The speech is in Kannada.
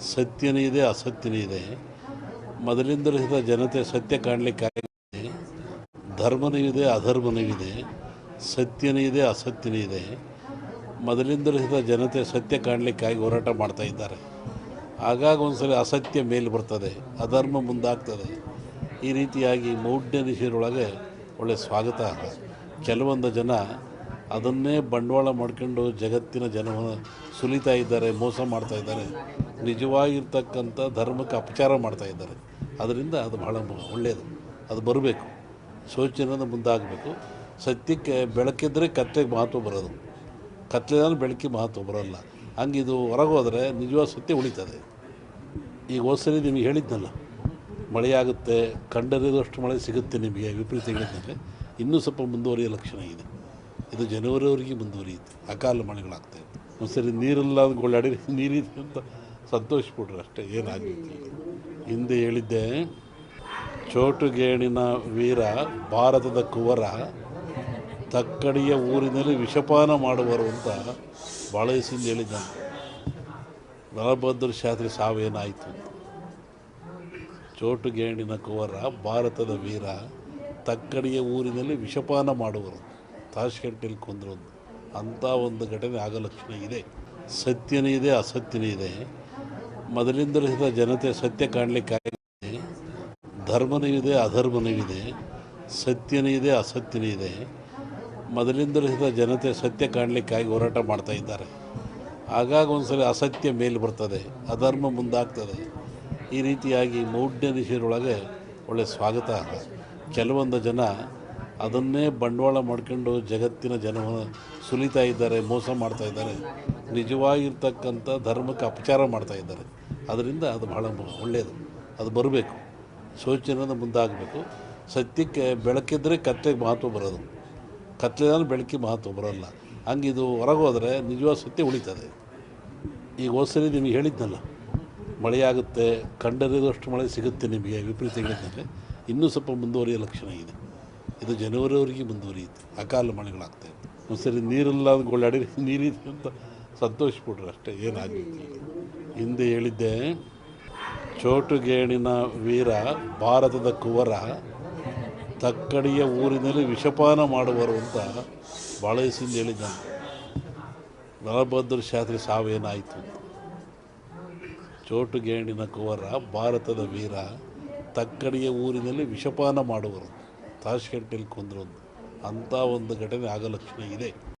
ಸತ್ಯನೂ ಇದೆ, ಅಸತ್ಯನೂ ಇದೆ. ಮೊದಲಿಂದಲೂ ಜನತೆ ಸತ್ಯ ಕಾಣಲಿಕ್ಕೆ ಧರ್ಮನೂ ಇದೆ, ಅಧರ್ಮನೂ ಇದೆ. ಸತ್ಯನೂ ಇದೆ, ಅಸತ್ಯನೂ ಇದೆ. ಮೊದಲಿಂದಲೂ ಜನತೆ ಸತ್ಯ ಕಾಣಲಿಕ್ಕಾಗಿ ಹೋರಾಟ ಮಾಡ್ತಾ ಇದ್ದಾರೆ. ಆಗಾಗ ಒಂದ್ಸಲ ಅಸತ್ಯ ಮೇಲೆ ಬರ್ತದೆ, ಅಧರ್ಮ ಮುಂದಾಗ್ತದೆ. ಈ ರೀತಿಯಾಗಿ ಮೌಢ್ಯ ನಿಷೇಧೊಳಗೆ ಒಳ್ಳೆಯ ಸ್ವಾಗತ. ಕೆಲವೊಂದು ಜನ ಅದನ್ನೇ ಬಂಡವಾಳ ಮಾಡ್ಕೊಂಡು ಜಗತ್ತಿನ ಜನವನ್ನು ಸುಲಿತಾ ಇದ್ದಾರೆ, ಮೋಸ ಮಾಡ್ತಾ ಇದ್ದಾರೆ, ನಿಜವಾಗಿರ್ತಕ್ಕಂಥ ಧರ್ಮಕ್ಕೆ ಅಪಚಾರ ಮಾಡ್ತಾ ಇದ್ದಾರೆ. ಅದರಿಂದ ಅದು ಬಹಳ ಒಳ್ಳೆಯದು ಅದು ಬರಬೇಕು. ಶೋಚನೆಯಿಂದ ಮುಂದಾಗಬೇಕು. ಸತ್ಯಕ್ಕೆ ಬೆಳಕಿದ್ರೆ ಕತ್ತೆಗೆ ಮಹತ್ವ ಬರೋದು. ಕತ್ಲೆದಾಗ ಬೆಳಕಿಗೆ ಮಹತ್ವ ಬರೋಲ್ಲ. ಹಂಗೆ ಇದು ಹೊರಗೋದ್ರೆ ನಿಜವಾದ ಸತ್ಯ ಉಳಿತದೆ. ಈಗ ಹೋದ್ಸರಿ ನಿಮಗೆ ಹೇಳಿದ್ನಲ್ಲ ಮಳೆಯಾಗುತ್ತೆ ಕಂಡರಿದಷ್ಟು ಮಳೆ ಸಿಗುತ್ತೆ ನಿಮಗೆ ವಿಪರೀತ ಹೇಳಿದ್ಮೇಲೆ ಇನ್ನೂ ಸ್ವಲ್ಪ ಮುಂದುವರಿಯೋ ಲಕ್ಷಣ ಇದೆ. ಇದು ಜನವರಿವರೆಗೆ ಮುಂದುವರಿಯುತ್ತೆ ಅಕಾಲ ಮಳೆಗಳಾಗ್ತವೆ ಒಂದ್ಸರಿ ನೀರಿಲ್ಲ ಅಂತ ಗೋಳಾಡಿ ನೀರಿದೆ ಅಂತ ಸಂತೋಷಪಡ್ರಿ ಅಷ್ಟೇ ಏನಾಗಬೇಕು ಹಿಂದೆ ಹೇಳಿದ್ದೆ, ಚೋಟುಗೇಣಿನ ವೀರ ಭಾರತದ ಕುವರ ತಕ್ಕಡಿಯ ಊರಿನಲ್ಲಿ ವಿಷಪಾನ ಮಾಡುವರು ಅಂತ ಭಾಳ ದಿವಸದಿಂದ ಹೇಳಿದ್ದಾನೆ ಲಾಲ್ಬಹದ್ದೂರ್ ಶಾಸ್ತ್ರಿ ಸಾವೇನಾಯಿತು ಚೋಟುಗೇಣಿನ ಕುವರ ಭಾರತದ ವೀರ ತಕ್ಕಡಿಯ ಊರಿನಲ್ಲಿ ವಿಷಪಾನ ಮಾಡುವರು ತಾಶ್ಕಟ್ಟೆಯಲ್ಲಿ ಕೊಂದ್ರು ಅಂಥ ಒಂದು ಘಟನೆ ಆಗಲಕ್ಷಣ ಇದೆ. ಸತ್ಯನೇ ಇದೆ, ಅಸತ್ಯನೇ ಇದೆ. ಮೊದಲಿಂದಲೂ ಸಹ ಜನತೆ ಸತ್ಯ ಕಾಣಲಿಕ್ಕೆ ಧರ್ಮನೂ ಇದೆ, ಅಧರ್ಮನೂ ಇದೆ. ಸತ್ಯನೇ ಇದೆ, ಅಸತ್ಯನೇ ಇದೆ. ಮೊದಲಿಂದಲೂ ಸಹ ಜನತೆ ಸತ್ಯ ಕಾಣಲಿಕ್ಕಾಗಿ ಹೋರಾಟ ಮಾಡ್ತಾ ಇದ್ದಾರೆ. ಆಗಾಗ ಒಂದ್ಸಲ ಅಸತ್ಯ ಮೇಲೆ ಬರ್ತದೆ, ಅಧರ್ಮ ಮುಂದಾಗ್ತದೆ. ಈ ರೀತಿಯಾಗಿ ಮೌಢ್ಯ ನಿಷೇಧೊಳಗೆ ಒಳ್ಳೆಯ ಸ್ವಾಗತ. ಕೆಲವೊಂದು ಜನ ಅದನ್ನೇ ಬಂಡವಾಳ ಮಾಡ್ಕೊಂಡು ಜಗತ್ತಿನ ಜನವನ್ನು ಸುಲಿತಾ ಇದ್ದಾರೆ, ಮೋಸ ಮಾಡ್ತಾ ಇದ್ದಾರೆ, ನಿಜವಾಗಿರ್ತಕ್ಕಂಥ ಧರ್ಮಕ್ಕೆ ಅಪಚಾರ ಮಾಡ್ತಾ ಇದ್ದಾರೆ. ಅದರಿಂದ ಅದು ಬಹಳ ಒಳ್ಳೆಯದು ಅದು ಬರಬೇಕು. ಶೋಚನೆಯಿಂದ ಮುಂದಾಗಬೇಕು. ಸತ್ಯಕ್ಕೆ ಬೆಳಕಿದ್ರೆ ಕತ್ತೆಗೆ ಮಹತ್ವ ಬರೋದು. ಕತ್ಲೆದಾಗ ಬೆಳಕಿಗೆ ಮಹತ್ವ ಬರೋಲ್ಲ. ಹಂಗೆ ಇದು ಹೊರಗೆ ಹೋದರೆ ನಿಜವಾದ ಸತ್ಯ ಉಳಿತದೆ. ಈಗ ಹೋದ್ಸರಿ ನಿಮಗೆ ಹೇಳಿದ್ನಲ್ಲ ಮಳೆಯಾಗುತ್ತೆ ಕಂಡರಿದಷ್ಟು ಮಳೆ ಸಿಗುತ್ತೆ ನಿಮಗೆ ವಿಪರೀತ ಹೇಳಿದ್ಮೇಲೆ ಇನ್ನೂ ಸ್ವಲ್ಪ ಮುಂದುವರಿಯೋ ಲಕ್ಷಣ ಇದೆ. ಇದು ಜನವರಿವರೆಗೆ ಮುಂದುವರಿಯುತ್ತೆ ಅಕಾಲ ಮಳೆಗಳಾಗ್ತವೆ ಒಂದ್ಸರಿ ನೀರಿಲ್ಲ ಅಂತ ಗೋಳಾಡಿ ನೀರಿದೆ ಅಂತ ಸಂತೋಷಪಡ್ರಿ ಅಷ್ಟೇ ಏನಾಗಿತ್ತು ಹಿಂದೆ ಹೇಳಿದ್ದೆ, ಚೋಟುಗೇಣಿನ ವೀರ, ಭಾರತದ ಕುವರ, ತಕ್ಕಡಿಯ ಊರಿನಲ್ಲಿ ವಿಷಪಾನ ಮಾಡುವರು ಅಂತ ಭಾಳ ದಿವಸದಿಂದ ಹೇಳಿದ್ದಾನೆ ನಲಬಹದ್ದೂರು ಶಾಸ್ತ್ರಿ ಸಾವೇನಾಯಿತು? ಚೋಟುಗೇಣಿನ ಕುವರ, ಭಾರತದ ವೀರ, ತಕ್ಕಡಿಯ ಊರಿನಲ್ಲಿ ವಿಷಪಾನ ಮಾಡುವರು. ತಾಶ್ಕಟ್ಟೆಯಲ್ಲಿ ಕೊಂದ್ರು ಅಂಥ ಒಂದು ಘಟನೆ ಆಗ ಲಕ್ಷಣ ಇದೆ.